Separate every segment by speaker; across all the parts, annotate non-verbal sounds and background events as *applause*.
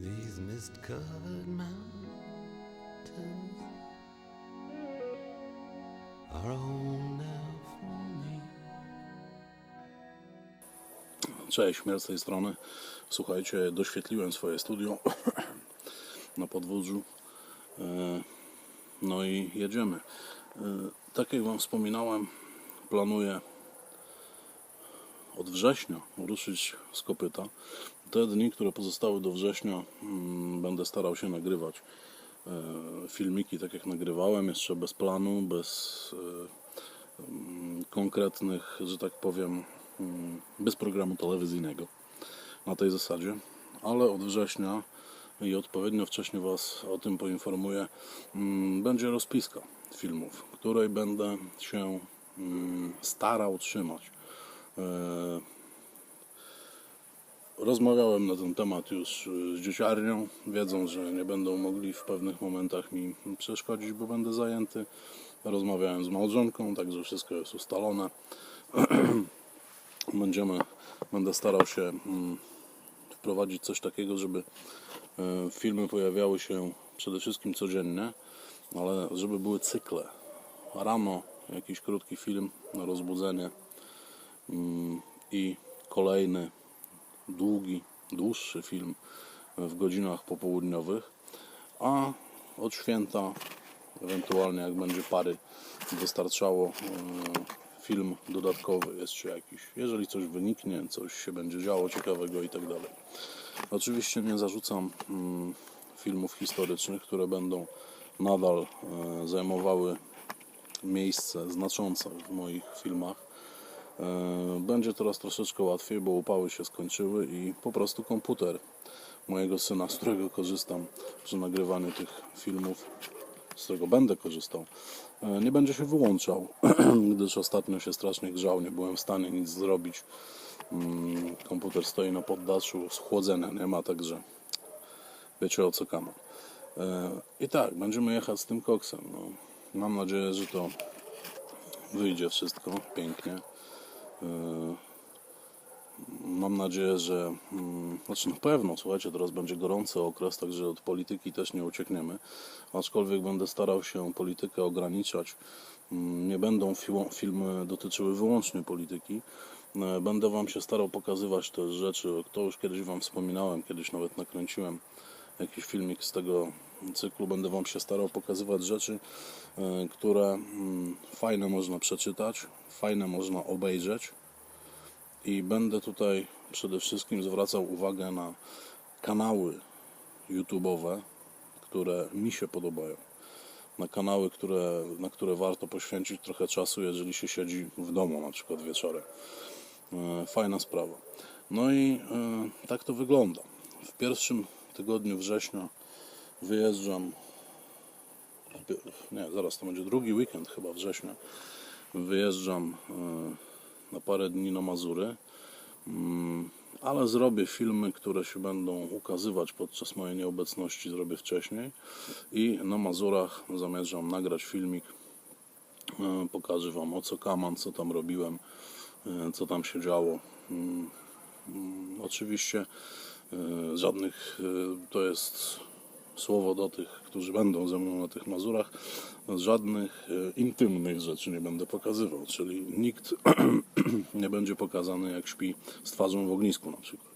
Speaker 1: These mist covered mountains are home now for me.
Speaker 2: Cześć, Śmiel z tej strony. Słuchajcie, doświetliłem swoje studio *clears throat* na podwórzu. E, No i jedziemy. E, Tak jak Wam wspominałem, planuję od września ruszyć z kopyta. Te dni, które pozostały do września, mm, będę starał się nagrywać e, filmiki, tak jak nagrywałem, jeszcze bez planu, bez e, mm, konkretnych, że tak powiem, mm, bez programu telewizyjnego na tej zasadzie, ale od września i odpowiednio wcześnie Was o tym poinformuję, będzie rozpiska filmów, której będę się starał trzymać. Rozmawiałem na ten temat już y, z dzieciarnią. Wiedzą, że nie będą mogli w pewnych momentach mi przeszkodzić, bo będę zajęty. Rozmawiałem z małżonką, także wszystko jest ustalone. *clears throat* Będziemy, będę starał się mm, wprowadzić coś takiego, żeby e, filmy pojawiały się przede wszystkim codziennie, ale żeby były cykle. Rano jakiś krótki film na rozbudzenie mm, i kolejny długi, dłuższy film w godzinach popołudniowych, a od święta, ewentualnie jak będzie pary wystarczało, e, film dodatkowy jeszcze jakiś. Jeżeli coś wyniknie, coś się będzie działo ciekawego i tak dalej. Oczywiście nie zarzucam mm, filmów historycznych, które będą nadal e, zajmowały miejsce znaczące w moich filmach. E, Będzie teraz troszeczkę łatwiej, bo upały się skończyły i po prostu komputer mojego syna, z którego korzystam przy nagrywaniu tych filmów, z którego będę korzystał, e, nie będzie się wyłączał, *clears throat* gdyż ostatnio się strasznie grzał, nie byłem w stanie nic zrobić. Mm, Komputer stoi na poddaszu, schłodzenia nie ma, także wiecie o co kamer. I tak, będziemy jechać z tym koksem. No. Mam nadzieję, że to wyjdzie wszystko pięknie. Yy, Mam nadzieję, że mm, znaczy na pewno, słuchajcie, teraz będzie gorący okres, także od polityki też nie uciekniemy. Aczkolwiek będę starał się politykę ograniczać. Mm, Nie będą fi- filmy dotyczyły wyłącznie polityki. Yy, Będę Wam się starał pokazywać te rzeczy, to już kiedyś Wam wspominałem, kiedyś nawet nakręciłem jakiś filmik z tego cyklu. Będę Wam się starał pokazywać rzeczy, yy, które mm, fajne można przeczytać, fajne można obejrzeć i będę tutaj przede wszystkim zwracał uwagę na kanały YouTube'owe, które mi się podobają. Na kanały, które, na które warto poświęcić trochę czasu, jeżeli się siedzi w domu, na przykład wieczorem. E, Fajna sprawa. No i e, tak to wygląda. W pierwszym tygodniu września wyjeżdżam. Nie, zaraz to będzie drugi weekend chyba września. Wyjeżdżam e, na parę dni na Mazury. Mm, ale zrobię filmy, które się będą ukazywać podczas mojej nieobecności, zrobię wcześniej i na Mazurach zamierzam nagrać filmik, e, pokażę Wam o co kaman, co tam robiłem, e, co tam się działo. Mm, mm, Oczywiście żadnych, to jest słowo do tych, którzy będą ze mną na tych Mazurach, żadnych e, intymnych rzeczy nie będę pokazywał, czyli nikt *clears throat* nie będzie pokazany jak śpi z twarzą w ognisku na przykład.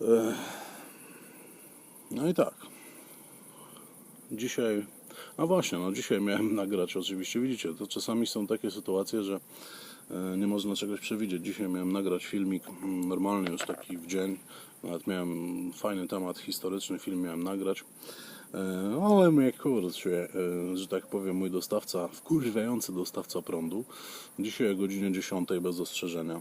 Speaker 2: E, No i tak. Dzisiaj, a właśnie, no dzisiaj miałem *laughs* nagrać oczywiście, widzicie, to czasami są takie sytuacje, że nie można czegoś przewidzieć. Dzisiaj miałem nagrać filmik mm, normalnie już taki w dzień, nawet miałem fajny temat historyczny, film miałem nagrać. E, Ale mnie kurczę, e, że tak powiem, mój dostawca, wkurwiający dostawca prądu, dzisiaj o godzinie 10 bez ostrzeżenia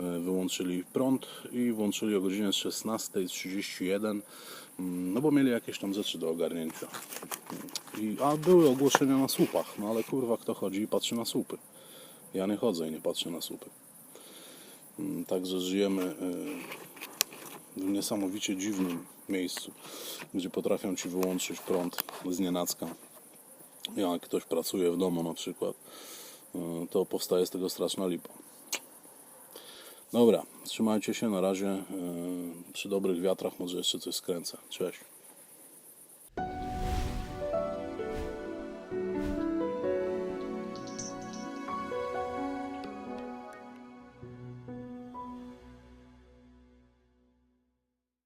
Speaker 2: e, wyłączyli prąd i włączyli o godzinie 16.31, mm, no bo mieli jakieś tam rzeczy do ogarnięcia. I, a były ogłoszenia na słupach, no ale kurwa kto chodzi i patrzy na słupy. Ja nie chodzę i nie patrzę na słupy. Mm, Także żyjemy e, w niesamowicie dziwnym miejscu, gdzie potrafią ci wyłączyć prąd z nienacka. Jak ktoś pracuje w domu na przykład, y, to powstaje z tego straszna lipa. Dobra, trzymajcie się na razie. Yy, Przy dobrych wiatrach może jeszcze coś skręcę. Cześć.